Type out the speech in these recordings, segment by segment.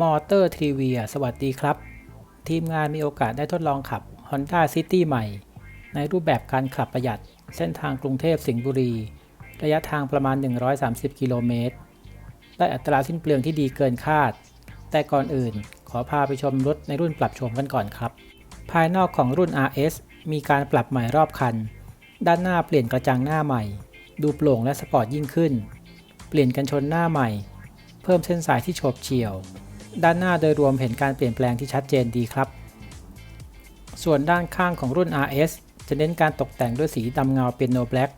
มอเตอร์ทรีเวียสวัสดีครับ ทีมงานมีโอกาสได้ทดลองขับ Honda City ใหม่ ในรูปแบบการขับประหยัด เส้นทางกรุงเทพสิงห์บุรี ระยะทางประมาณ 130 กิโลเมตร ได้อัตราสิ้นเปลืองที่ดีเกินคาด แต่ก่อนอื่นขอพาไปชมรถในรุ่นปรับโฉมกันก่อนครับ ภายนอกของรุ่น RS มีการปรับใหม่รอบคัน ด้านหน้าเปลี่ยนกระจังหน้าใหม่ ดูโปร่งและสปอร์ตยิ่งขึ้น เปลี่ยนกันชนหน้าใหม่ เพิ่มเส้นสายที่โฉบเฉี่ยว ด้านหน้าโดยรวมเห็นการเปลี่ยนแปลงที่ชัดเจนดีครับ ส่วนด้านข้างของรุ่น RS จะเน้นการตกแต่งด้วยสีดำเงาเป็นโนแบล็ก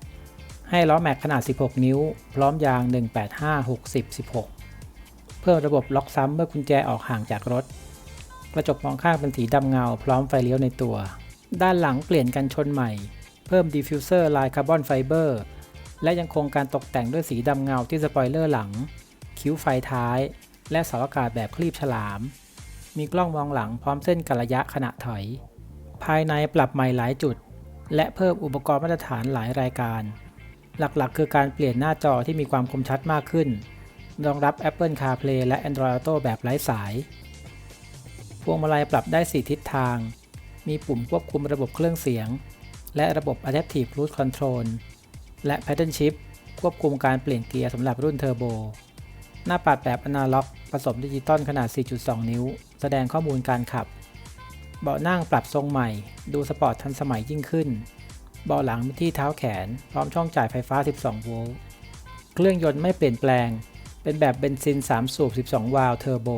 ให้ล้อแม็กขนาด 16 นิ้ว พร้อมยาง 185 60 16 เพิ่มระบบล็อกซ้ำเมื่อกุญแจออกห่างจากรถ กระจกมองข้างเป็นสีดำเงา พร้อมไฟเลี้ยวในตัว ด้านหลังเปลี่ยนกันชนใหม่ เพิ่มดิฟฟิวเซอร์ลายคาร์บอนไฟเบอร์และยังคงการตกแต่งด้วยสีดำเงาที่สปอยเลอร์หลัง คิ้วไฟท้าย และเสาอากาศแบบคลีบฉลาม มีกล้องมองหลังพร้อมเส้นกระยะขณะถอย ภายในปรับใหม่หลายจุด และเพิ่มอุปกรณ์มาตรฐานหลายรายการ หลักๆ คือการเปลี่ยนหน้าจอที่มีความคมชัดมากขึ้น รองรับ Apple CarPlay และ Android Auto แบบไร้สาย พวงมาลัยปรับได้ 4 ทิศทาง มีปุ่มควบคุมระบบเครื่องเสียง และระบบ Adaptive Cruise Control และ Paddle Shift ควบคุมการเปลี่ยนเกียร์สำหรับรุ่นเทอร์โบ หน้าปัดแบบอนาล็อก สมดิจิตอลขนาด 4.2 นิ้ว แสดงข้อมูลการขับ เบาะนั่งปรับทรงใหม่ ดูสปอร์ตทันสมัยยิ่งขึ้น เบาะหลังมีที่เท้าแขน พร้อมช่องจ่ายไฟฟ้า 12 โวลต์ เครื่องยนต์ไม่เปลี่ยนแปลง เป็นแบบเบนซิน 3 สูบ 12 วาล์วเทอร์โบ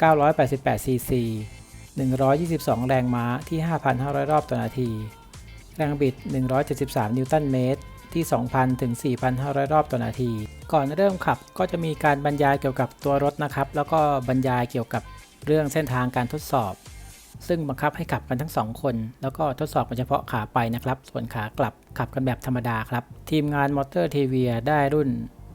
988 ซีซี 122 แรงม้าที่ 5,500 รอบต่อนาที แรงบิด 173 นิวตันเมตร ที่ 2,000 ถึง 4,500 รอบต่อนาที ก่อนเริ่มขับก็จะมีการบรรยายเกี่ยวกับตัวรถนะครับ แล้วก็บรรยายเกี่ยวกับเรื่องเส้นทางการทดสอบ ซึ่งบังคับให้ขับกันทั้ง 2 คน แล้วก็ทดสอบเฉพาะขาไปนะครับ ส่วนขากลับขับกันแบบธรรมดาครับ ทีมงานมอเตอร์ทีวีได้รุ่น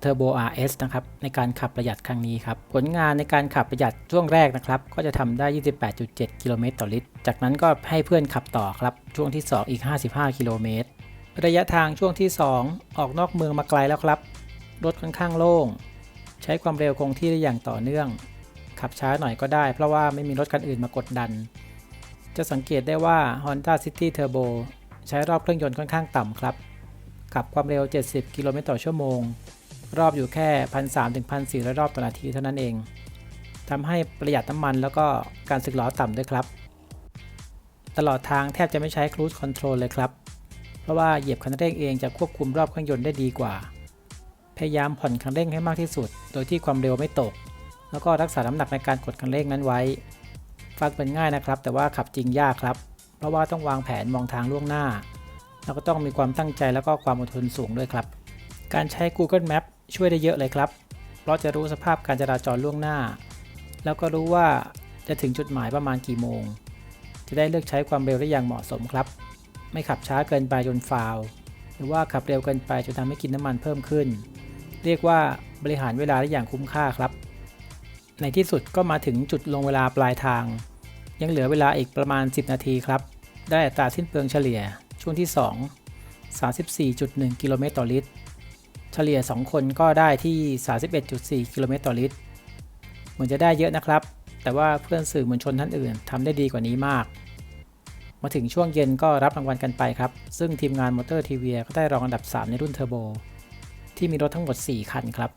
Turbo RS นะครับในการขับประหยัดครั้งนี้ครับผลงานในการขับประหยัดช่วงแรกนะครับก็จะทำได้ 28.7 กิโลเมตรต่อลิตร จากนั้นก็ให้เพื่อนขับต่อครับช่วงที่ 2 อีก 55 กิโลเมตรระยะทางช่วงที่ 2 ออกนอกเมืองมาไกลแล้วครับ รถค่อนข้างโล่ง ใช้ความเร็วคงที่ได้อย่างต่อเนื่อง ขับช้าหน่อยก็ได้ เพราะว่าไม่มีรถคันอื่นมากดดัน จะสังเกตได้ว่า Honda City Turbo ใช้รอบเครื่องยนต์ค่อนข้างต่ำครับ ขับความเร็ว 70 กิโลเมตรต่อชั่วโมง รอบอยู่แค่ 1,300ถึง1,400 รอบต่อนาทีเท่านั้นเองทำให้ประหยัดน้ำมันแล้วก็การสึกล้อต่ำด้วยครับตลอดทางแทบจะไม่ใช้ Cruise Control เลยครับ เพราะว่าเหยียบคันเร่งเองจะควบคุมรอบเครื่องยนต์ได้ดีกว่า พยายามผ่อนคันเร่งให้มากที่สุด โดยที่ความเร็วไม่ตก แล้วก็รักษาน้ำหนักในการกดคันเร่งนั้นไว้ ฟังเป็นง่ายนะครับ แต่ว่าขับจริงยากครับ เพราะว่าต้องวางแผนมองทางล่วงหน้า แล้วก็ต้องมีความตั้งใจแล้วก็ความอดทนสูงด้วยครับ การใช้ Google Map ช่วยได้เยอะเลยครับ เพราะจะรู้สภาพการจราจรล่วงหน้า แล้วก็รู้ว่าจะถึงจุดหมายประมาณกี่โมง จะได้เลือกใช้ความเร็วได้อย่างเหมาะสมครับ ไม่ขับช้าเกินไปจนฟาว หรือว่าขับเร็วเกินไปจนทำให้กินน้ำมันเพิ่มขึ้น เรียกว่าบริหารเวลาได้อย่างคุ้มค่าครับ ในที่สุดก็มาถึงจุดลงเวลาปลายทาง ยังเหลือเวลาอีกประมาณ 10 นาทีครับ ได้อัตราสิ้นเปลืองเฉลี่ยช่วงที่ 2 34.1 กิโลเมตรต่อลิตร เฉลี่ย 2 คนก็ได้ที่ 31.4 กิโลเมตรต่อลิตร เหมือนจะได้เยอะนะครับ แต่ว่าเพื่อนสื่อมวลชนท่านอื่นทำได้ดีกว่านี้มากมาถึงช่วงเย็นก็รับรางวัลกันไปครับ ซึ่งทีมงานมอเตอร์ทีวีก็ได้รองอันดับ 3 ในรุ่นเทอร์โบ ที่มีรถทั้งหมด 4 คันครับ